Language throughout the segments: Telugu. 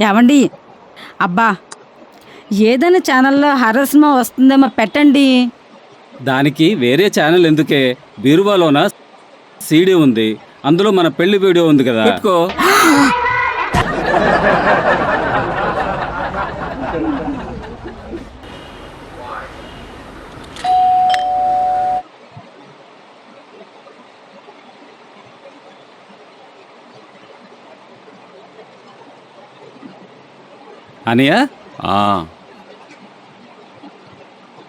ఏమండి అబ్బా ఏదైనా ఛానల్లో హర్రర్ సినిమా వస్తుందేమో పెట్టండి. దానికి వేరే ఛానల్ ఎందుకే? బీరువాలోన? సీడీ ఉంది. అందులో మన పెళ్ళి వీడియో ఉంది కదా. అనియా?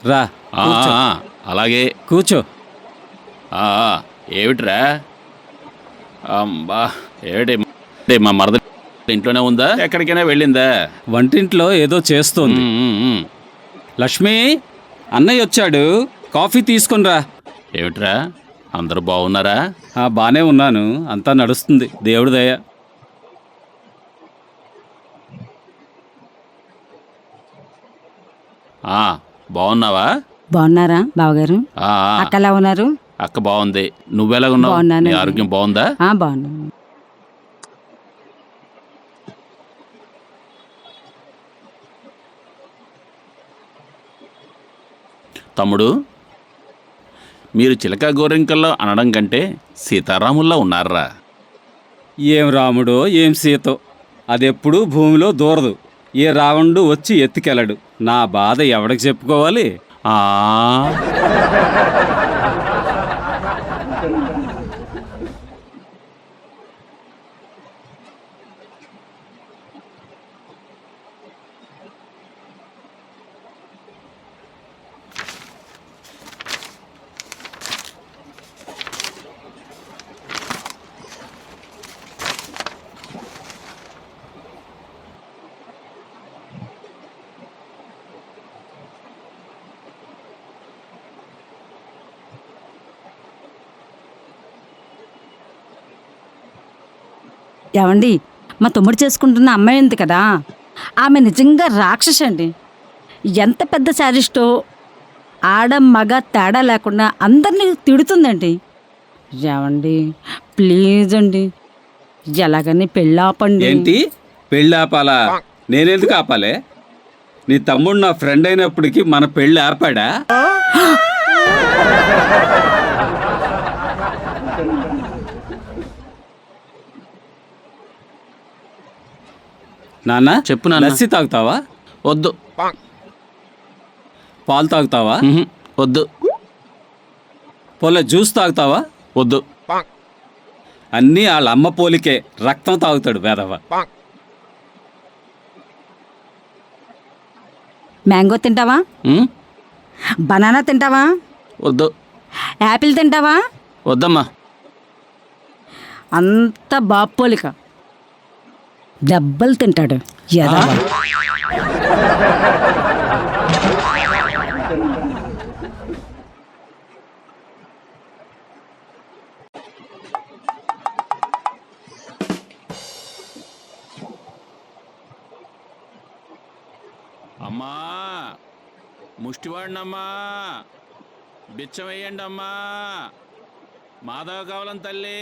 రా. ఆ, కూర్చో. ఆ, అలాగే. కూర్చో. ఆ, ఆ, ఏమిట్రా? అమ్మా ఏమిటి? మా మరద ఇంట్లోనే ఉందా? ఎక్కడికైనా వెళ్ళిందా? వంటింట్లో ఏదో చేస్తోంది. ఉమ్, ఉమ్, ఉమ్. లక్ష్మి అన్నయ్య వచ్చాడు. కాఫీ తీసుకొనిరా ఏమిట్రా? అందరూ బాగున్నారా? ఆ, బానే ఉన్నాను. అంతా నడుస్తుంది. దేవుడి దయ. ఆ, బాగున్నావా? బాగున్నారా బావగారు? ఆ, ఆ, అక్క ఎలా ఉన్నారు? అక్క బాగుంది. నువ్వెలా ఉన్నావు. నీ ఆరోగ్యం బాగుందా? ఆ బాగున్నాను. తమ్ముడు మీరు చిలక గోరింకల్లో అనడం కంటే సీతారాముల్లా ఉన్నారా? ఏం రాముడో ఏం సీతో? అదెప్పుడూ భూమిలో దూరదు. ఏ రావణుడు వచ్చి ఎత్తుకెళ్ళడు. నా బాధ ఎవడికి చెప్పుకోవాలి? ఆ ఏమండి మా తమ్ముడు చేసుకుంటున్న అమ్మాయి ఉంది కదా ఆమె నిజంగా రాక్షసి అండి. ఎంత పెద్ద శారీస్టో ఆడ మగ తేడా లేకుండా అందరినీ తిడుతుందండి. ఏమండి ప్లీజ్ అండి ఎలాగని పెళ్ళాపండి. ఏంటి? పెళ్ళి ఆపాలా నేనెందుకు ఆపాలే? నీ తమ్ముడు నా ఫ్రెండ్ అయినప్పటికీ మన పెళ్ళి ఆర్పాడా నాన్న చెప్పు నాన్న. లస్సీ తాగుతావా? వద్దు. పాలు తాగుతావా? వద్దు. పోలే జ్యూస్ తాగుతావా? వద్దు. అన్నీ వాళ్ళ అమ్మ పోలికే. రక్తం తాగుతాడు వేదవ. మ్యాంగో తింటావా? బనానా తింటావా? వద్దు. యాపిల్ తింటావా? వద్దమ్మా. అంత బాపోలిక. దెబ్బలు తింటాడు. ఎదవ అమ్మా ముష్టివాడినమ్మా బిచ్చం వేయండి అమ్మా మాధవ కావాలని తల్లి.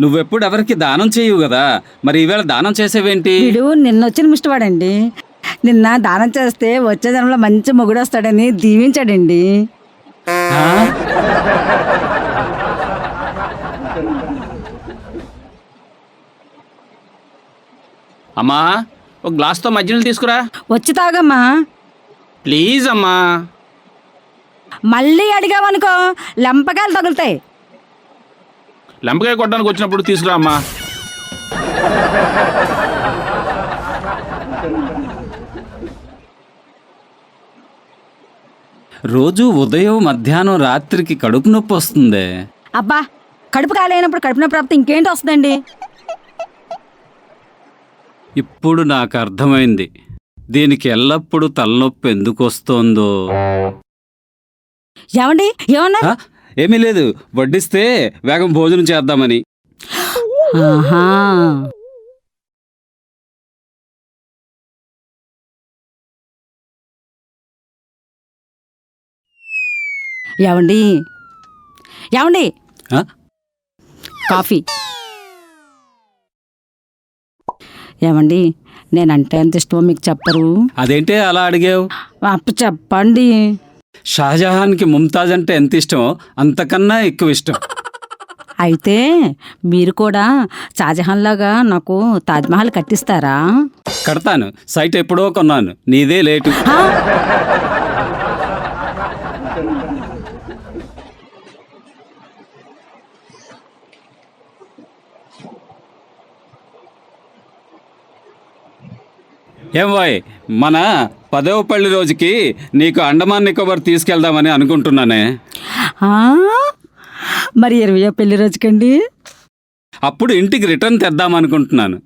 నువ్వెప్పుడు ఎవరికి దానం చేయవు కదా. మరి ఈవేళ దానం చేసేవేంటి? వీడు నిన్న వచ్చిన ముష్టివాడండి. నిన్న దానం చేస్తే వచ్చే జనంలో మంచి మొగుడు వస్తాడని దీవించాడండి. ఆ? అమ్మా ఒక గ్లాస్తో మజ్జిగలు తీసుకురా. వచ్చి తాగమ్మా. ప్లీజ్ అమ్మా. మళ్ళీ అడిగావనుకో లంపకాయలు తగులుతాయి. లెంపకాయ కొట్టడానికి వచ్చినప్పుడు తీసుకురా అమ్మా. రోజు ఉదయం మధ్యాహ్నం రాత్రికి కడుపు నొప్పి వస్తుంది. అబ్బా కడుపు కాలేనప్పుడు కడుపు నొప్పి రాకపోతే ఇంకేంటి వస్తుందండి? ఇప్పుడు నాకు అర్థమైంది. దీనికి ఎల్లప్పుడూ తలనొప్పి ఎందుకు వస్తోందో. ఏమండి? ఏమన్నా ఏమీ లేదు. వడ్డిస్తే వేగం భోజనం చేద్దామని. ఆహా. ఏమండి ఏమండి ఆ? కాఫీ. ఏమండి నేనంటే ఎంత ఇష్టమో మీకు చెప్పరు. అదేంటే అలా అడిగావు? అప్పు చెప్పండి. షాజహాన్కి ముంతాజ్ అంటే ఎంత ఇష్టమో అంతకన్నా ఎక్కువ ఇష్టం. అయితే మీరు కూడా షాజహాన్ లాగా నాకు తాజ్మహల్ కట్టిస్తారా? కడతాను. సైట్ ఎప్పుడో కొన్నాను. నీదే లేటు. ఏం వాయ్ మన పదవ పల్లి రోజుకి నీకు అండమాన్ నికోబార్ తీసుకెళ్దామని అనుకుంటున్నానే. ఆ? మరి ఇరవయో పెళ్ళి రోజుకండి? అప్పుడు ఇంటికి రిటర్న్ తెద్దామనుకుంటున్నాను.